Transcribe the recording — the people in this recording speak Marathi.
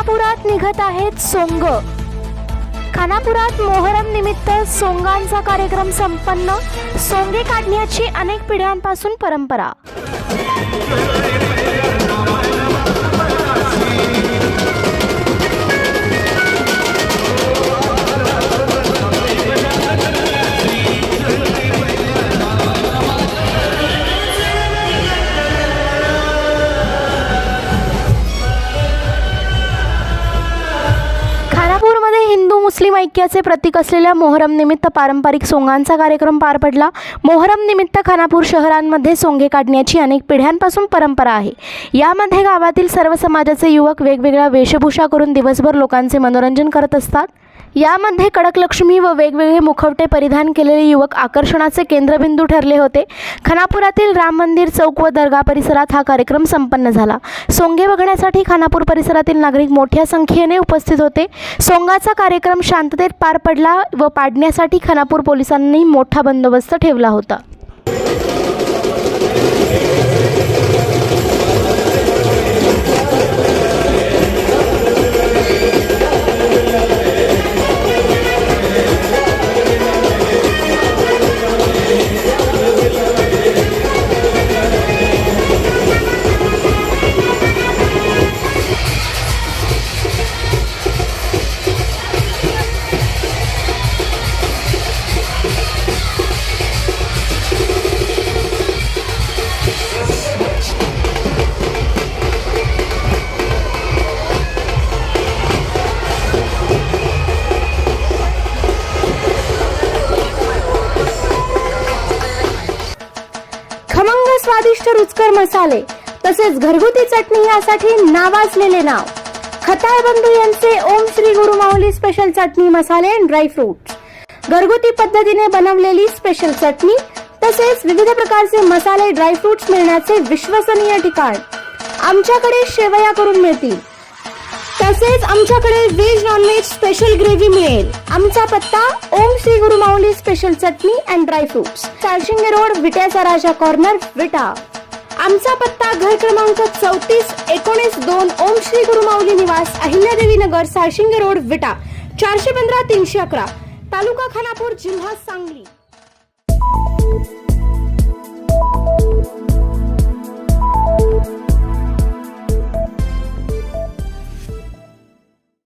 खानापुरात निघत आहेत सोंग. खानापुरात मोहरम निमित्त सोंगांचा कार्यक्रम संपन्न सोंगे काढण्याची अनेक पिढ्यांपासून परंपरा. मुस्लिम ऐक्याचे प्रतीक असलेल्या मोहरम निमित्त पारंपरिक सोंगांचा कार्यक्रम पार पडला. मोहरम निमित्त खानापूर शहरांमध्ये सोंगे काढण्याची अनेक पिढ्यांपासून परंपरा आहे. यामध्ये गावातील सर्व समाजाचे युवक वेगवेगळ्या वेशभूषा करून दिवसभर लोकांचे मनोरंजन करत असतात. यामध्ये कडकलक्ष्मी व वेगवेगळे मुखवटे परिधान केलेले युवक आकर्षणाचे केंद्रबिंदू ठरले होते. खानापुरातील राम मंदिर चौक व दर्गा परिसरात हा कार्यक्रम संपन्न झाला. सोंगे बघण्यासाठी खानापूर परिसरातील नागरिक मोठ्या संख्येने उपस्थित होते. सोंगाचा कार्यक्रम शांततेत पार पडला व पाडण्यासाठी खानापूर पोलिसांनी मोठा बंदोबस्त ठेवला होता. स्वादिष्ट रुचकर मसाले तसेच घरगुती चटणी यासाठी नावाजलेले नाव. खताळ बंधू यांचे ओम श्री गुरु माऊली स्पेशल चटणी मसाले अँड ड्रायफ्रूट घरगुती पद्धतीने बनवलेली स्पेशल चटणी तसेच विविध प्रकारचे मसाले ड्रायफ्रुट्स मिळण्याचे विश्वसनीय ठिकाण. आमच्याकडे शेवया करून मिळतील. तसेच आमच्याकडे व्हेज नॉनव्हेज स्पेशल ग्रेव्ही मिळेल. आमचा पत्ता Om Shri Mauli special chutney and dry fruits Charshinge road विट्याचा Raja corner Vita. आमचा पत्ता घर क्रमांक चौतीस एकोणीस दोन ओम श्री गुरु माऊली निवास अहिल्यादेवी नगर सारशिंगे रोड विटा. चारशे पंधरा तीनशे अकरा. तालुका खानापूर जिल्हा सांगली.